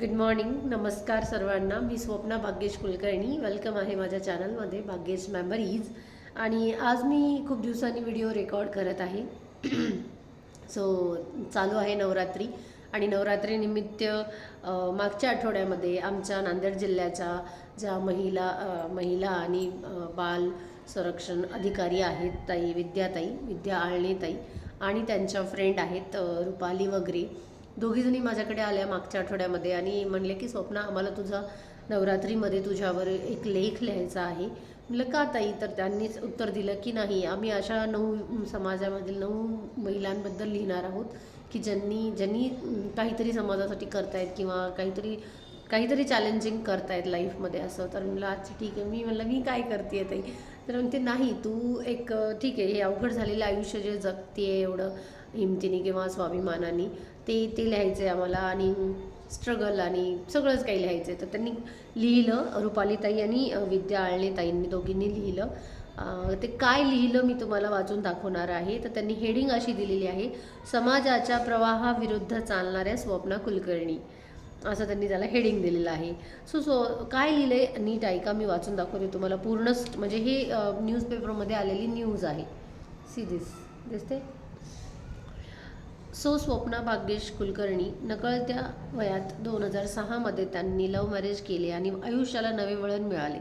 Good morning नमस्कार सर्वांना. मी स्वप्ना भाग्येश कुलकर्णी. वेलकम आहे माझ्या चॅनलमध्ये भाग्येश मेमरीज आणि आज मी खूप दिवसांनी व्हिडिओ रेकॉर्ड करत आहे. सो चालू आहे नवरात्री. आणि नवरात्रीनिमित्त मागच्या आठवड्यामध्ये आमच्या नांदेड जिल्ह्याच्या ज्या महिला महिला आणि बाल संरक्षण अधिकारी आहेत ताई विद्याताई विद्या आळणेताई आणि त्यांच्या फ्रेंड आहेत रुपाली वगैरे. दोघीजणी माझ्याकडे आल्या मागच्या आठवड्यामध्ये आणि म्हणले की स्वप्ना आम्हाला तुझा नवरात्रीमध्ये तुझ्यावर एक लेख लिहायचा आहे. म्हटलं का ताई? तर त्यांनीच उत्तर दिलं की नाही आम्ही अशा नऊ समाजामधील नऊ महिलांबद्दल लिहिणार आहोत की ज्यांनी ज्यांनी काहीतरी समाजासाठी करतायत किंवा काहीतरी काहीतरी चॅलेंजिंग करतायत लाईफमध्ये असं. तर म्हणलं अच्छा ठीक आहे. मी म्हणलं मी काय करते ताई? तर म्हणते नाही तू एक ठीक आहे हे अवघड झालेलं आयुष्य जे जगते एवढं हिमतीने किंवा स्वाभिमानाने ते ते लिहायचं आहे आम्हाला आणि स्ट्रगल आणि सगळंच काही लिहायचं आहे तर त्यांनी लिहिलं रुपालीताई आणि विद्या आळणे ताईंनी दोघींनी लिहिलं. ते काय लिहिलं मी तुम्हाला वाचून दाखवणार आहे? तर त्यांनी हेडिंग अशी दिलेली आहे समाजाच्या प्रवाहाविरुद्ध चालणाऱ्या स्वप्ना कुलकर्णी. असं त्यांनी त्याला हेडिंग दिलेलं आहे. सो सो काय लिहिलंय? नीट ऐका मी वाचून दाखवते तुम्हाला. पूर्ण म्हणजे हे न्यूजपेपरमध्ये आलेली न्यूज आहे. सी दिस दिसते सो स्वप्ना भाग्येश कुलकर्णी नकळत्या वयात दोन हजार सहामध्ये त्यांनी लव्ह मॅरेज केले आणि आयुष्याला नवे वळण मिळाले.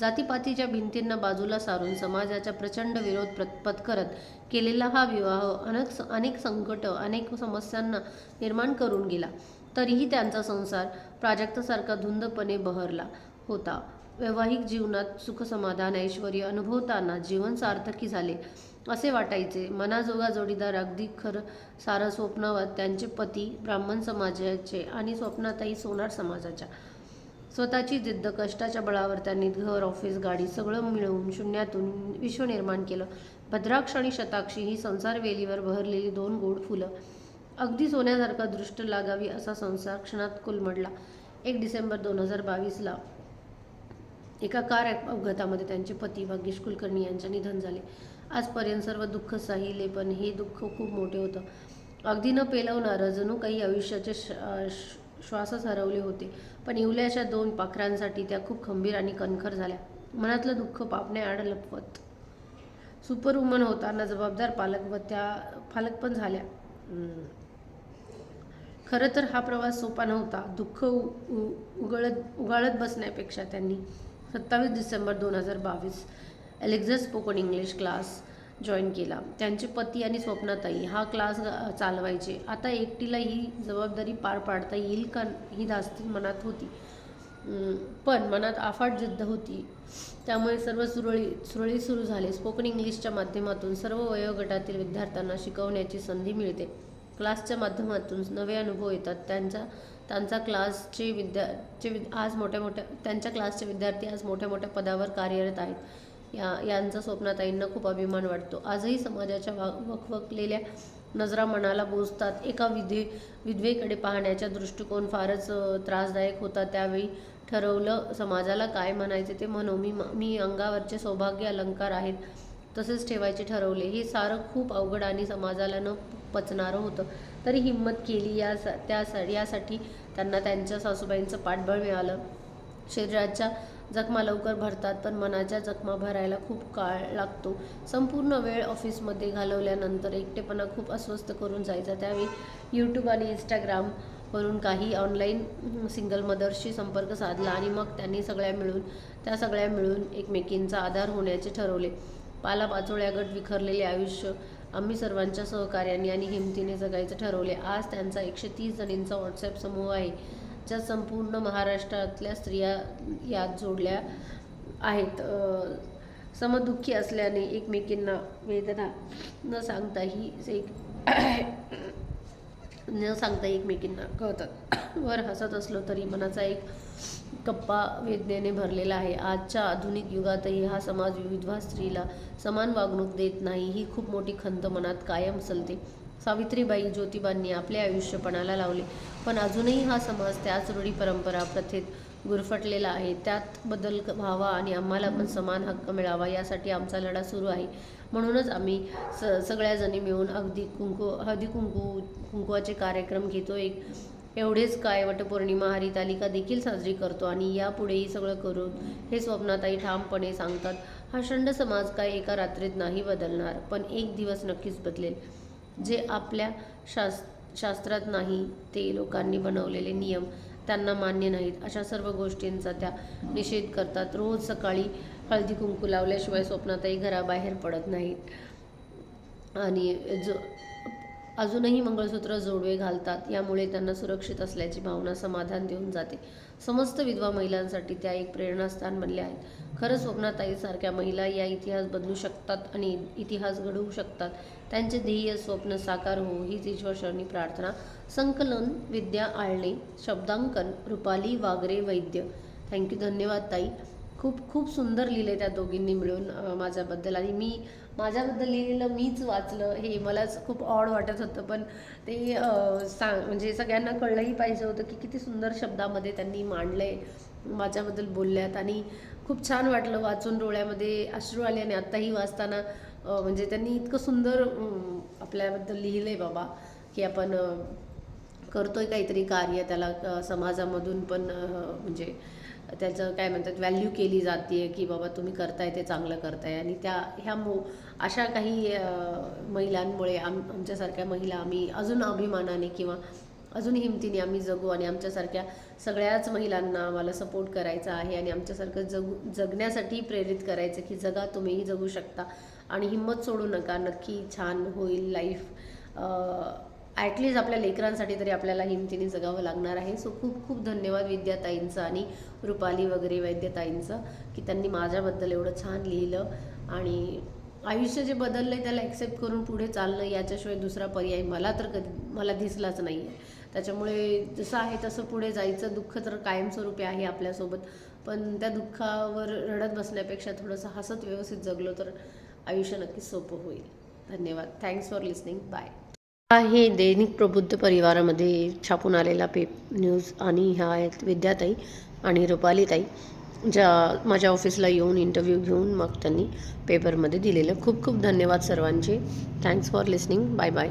जातीपातीच्या भिंतींना बाजूला सारून समाजाच्या प्रचंड विरोध प्र पत्करत केलेला हा विवाह अनेक अनेक संकट अनेक समस्यांना निर्माण करून गेला. तरीही त्यांचा संसार प्राजक्तासारखा धुंदपणे बहरला होता. वैवाहिक जीवनात सुखसमाधान ऐश्वर अनुभवताना जीवन सार्थकी झाले असे वाटायचे. मनाजोगा जोडीदार अगदी खरं सारं स्वप्नावर त्यांचे पती ब्राह्मण समाजाचे आणि स्वप्नातही सोनार समाजाच्या. स्वतःची जिद्द कष्टाच्या बळावर त्यांनी घर ऑफिस गाडी सगळं मिळवून शून्यातून विश्व निर्माण केलं. भद्राक्ष आणि शताक्षी ही संसार वेलीवर बहरलेली दोन गोड फुलं अगदी सोन्यासारखा दृष्ट लागावी असा संसार क्षणात कुलमडला. एक डिसेंबर दोन हजार बावीसला एका कार अपघातामध्ये त्यांचे पती भाग्येश कुलकर्णी यांचे निधन झाले. आजपर्यंत सर्व दुःख साहिले पण हे दुःख खूप मोठे होतं. अगदी न पेलवणारं जणू काही आयुष्याचे श- श्वासच हरवले होते पण इवल्याच्या दोन पाखरांसाठी त्या खूप खंबीर आणि कणखर झाल्या. मनातलं दुःख पापण्याआड लपवत. सुपरवुमन होताना जबाबदार पालक व त्या पालक पण झाल्या. खरं तर हा प्रवास सोपा नव्हता. दुःख उ- उ- उगळत उगाळत बसण्यापेक्षा त्यांनी सत्तावीस डिसेंबर दोन हजार बावीस Alexus spoken English class join केला. त्यांचे पती आणि स्वप्नाताई हा क्लास चालवायचे. आता एकटीला ही जबाबदारी पार पाडता येईल का? ही धास्ती मनात होती. पण मनात अफाट जिद्द होती. त्यामुळे सर्व सुरळीत सुरळीत सुरू झाले. स्पोकन इंग्लिशच्या माध्यमातून सर्व वयोगटातील विद्यार्थ्यांना शिकवण्याची संधी मिळते. क्लासच्या माध्यमातून नवे अनुभव येतात. त्यांचा त्यांचा क्लासचे विद्या चे विद आज मोठ्या मोठ्या त्यांच्या क्लासचे विद्यार्थी आज मोठ्या मोठ्या पदावर कार्यरत आहेत. या यांचा स्वप्नाताईंना खूप अभिमान वाटतो. आजही समाजाच्या वा वखवकलेल्या नजरा मनाला बोचतात एका विधे विधवेकडे पाहण्याचा दृष्टिकोन फारच त्रासदायक होता त्यावेळी ठरवलं समाजाला काय म्हणायचे ते म्हणू मी मी अंगावरचे सौभाग्य अलंकार आहेत. तसेच ठेवायचे ठरवले. हे सारं खूप अवघड आणि समाजाला न पचणारं होतं. तरी हिंमत केली या त्या यासाठी त्यांना त्यांच्या सासूबाईंचं पाठबळ मिळालं. शरीराच्या जखमा लवकर भरतात पण मनाच्या जखमा भरायला खूप काळ लागतो. संपूर्ण वेळ ऑफिसमध्ये घालवल्यानंतर एकटेपणा खूप अस्वस्थ करून जायचा. त्यावेळी यूट्यूब आणि इंस्टाग्राम वरून काही ऑनलाईन सिंगल मदर्सशी संपर्क साधला आणि मग त्यांनी सगळ्या मिळून त्या सगळ्या मिळून एकमेकींचा आधार होण्याचे ठरवले. पालापाचोळ्या गट विखरलेले आयुष्य आम्ही सर्वांच्या सहकार्याने आणि हिमतीने जगायचं ठरवले. आज त्यांचा एकशे तीस जणींचा व्हॉट्सॲप समूह आहे ज्यात संपूर्ण महाराष्ट्रातल्या स्त्रिया यात जोडल्या आहेत. समदुःखी असल्याने एकमेकींना वेदना न सांगता ही एक न सांगता एकमेकींना कळतात. वर हसत असलो तरी मनाचा एक कप्पा वेदनेने भरलेला आहे. आजच्या आधुनिक युगातही हा समाज विधवा स्त्रीला समान वागणूक देत नाही ही खूप मोठी खंत मनात कायम चलते सावित्रीबाई ज्योतिबांनी आपले आयुष्यपणाला लावले पण अजूनही हा समाज त्याच रूढी परंपरा प्रथेत गुरफटलेला आहे. त्यात बदल व्हावा आणि आम्हाला पण समान हक्क मिळावा यासाठी आमचा लढा सुरू आहे. म्हणूनच आम्ही स सगळ्याजणी मिळून अगदी कुंकू हळदी कुंकू कुंकुवाचे कार्यक्रम घेतो. एक एवढेच काय वटपौर्णिमा हरितालिका देखील साजरी करतो आणि यापुढेही सगळं करून हे स्वप्नाताई ठामपणे सांगतात हा षंड समाज काय एका रात्रीत नाही बदलणार पण एक दिवस नक्कीच बदलेल. जे आपल्या शास शास्त्रात नाही ते लोकांनी बनवलेले नियम त्यांना मान्य नाहीत. अशा सर्व गोष्टींचा त्या निषेध करतात. रोज सकाळी हळदी कुंकू लावल्याशिवाय स्वप्नाताई घराबाहेर पडत नाहीत. आणि जो अजूनही मंगळसूत्र जोडवे घालतात यामुळे त्यांना सुरक्षित असल्याची भावना समाधान देऊन जाते. समस्त विधवा महिलांसाठी त्या एक प्रेरणास्थान बनल्या आहेत. खरं स्वप्नाताईसारख्या महिला या इतिहास बदलू शकतात आणि इतिहास घडवू शकतात. त्यांचे ध्येय स्वप्न साकार हो हीच ईश्वरशरणी प्रार्थना. संकलन विद्या आळणे शब्दांकन रुपाली वागरे वैद्य. थँक्यू धन्यवाद ताई. खूप खूप सुंदर लिहिले त्या दोघींनी मिळून माझ्याबद्दल. आणि मी माझ्याबद्दल लिहिलेलं मीच वाचलं. हे मलाच खूप ऑड वाटत होतं पण ते सांग म्हणजे सगळ्यांना कळलंही पाहिजे होतं की किती सुंदर शब्दामध्ये त्यांनी मांडलं आहे माझ्याबद्दल बोलल्यात. आणि खूप छान वाटलं वाचून डोळ्यामध्ये अश्रू आले आणि आत्ताही वाचताना म्हणजे त्यांनी इतकं सुंदर आपल्याबद्दल लिहिलं आहे बाबा की आपण करतोय काहीतरी कार्य त्याला समाजामधून पण म्हणजे त्याचं काय म्हणतात व्हॅल्यू केली जाते की बाबा तुम्ही करताय ते चांगलं करताय. आणि त्या ह्या मो अशा काही महिलांमुळे आम आमच्यासारख्या महिला आम्ही अजून अभिमानाने किंवा अजून हिमतीने आम्ही जगू आणि आमच्यासारख्या सगळ्याच महिलांना आम्हाला सपोर्ट करायचा आहे आणि आमच्यासारखं जगू जगण्यासाठी प्रेरित करायचं की जगा तुम्हीही जगू शकता. आणि हिंमत सोडू नका नक्की छान होईल लाईफ ॲटलीस्ट आपल्या लेकरांसाठी तरी आपल्याला हिमतीने जगावं लागणार आहे. सो खूप खूप धन्यवाद विद्याताईंचं आणि रुपाली वगैरे वैद्यताईंचं की त्यांनी माझ्याबद्दल एवढं छान लिहिलं. आणि आयुष्य जे बदललं आहे त्याला ॲक्सेप्ट करून पुढे चालणं याच्याशिवाय दुसरा पर्याय मला तर कधी मला दिसलाच नाही आहे त्याच्यामुळे जसं आहे तसं पुढे जायचं. दुःख तर कायमस्वरूपी आहे आपल्यासोबत. पण त्या दुःखावर रडत बसण्यापेक्षा थोडंसं हसत व्यवस्थित जगलो तर आयुष्य नक्कीच सोपं होईल. धन्यवाद. थँक्स फॉर लिसनिंग बाय हे दैनिक प्रबुद्ध परिवारामध्ये छापून आलेला पेप न्यूज आणि ह्या आहेत विद्याताई आणि रुपालीताई ज्या माझ्या ऑफिसला येऊन इंटरव्ह्यू घेऊन मग त्यांनी पेपरमध्ये दिलेलं. खूप खूप धन्यवाद सर्वांचे. Thanks for listening bye bye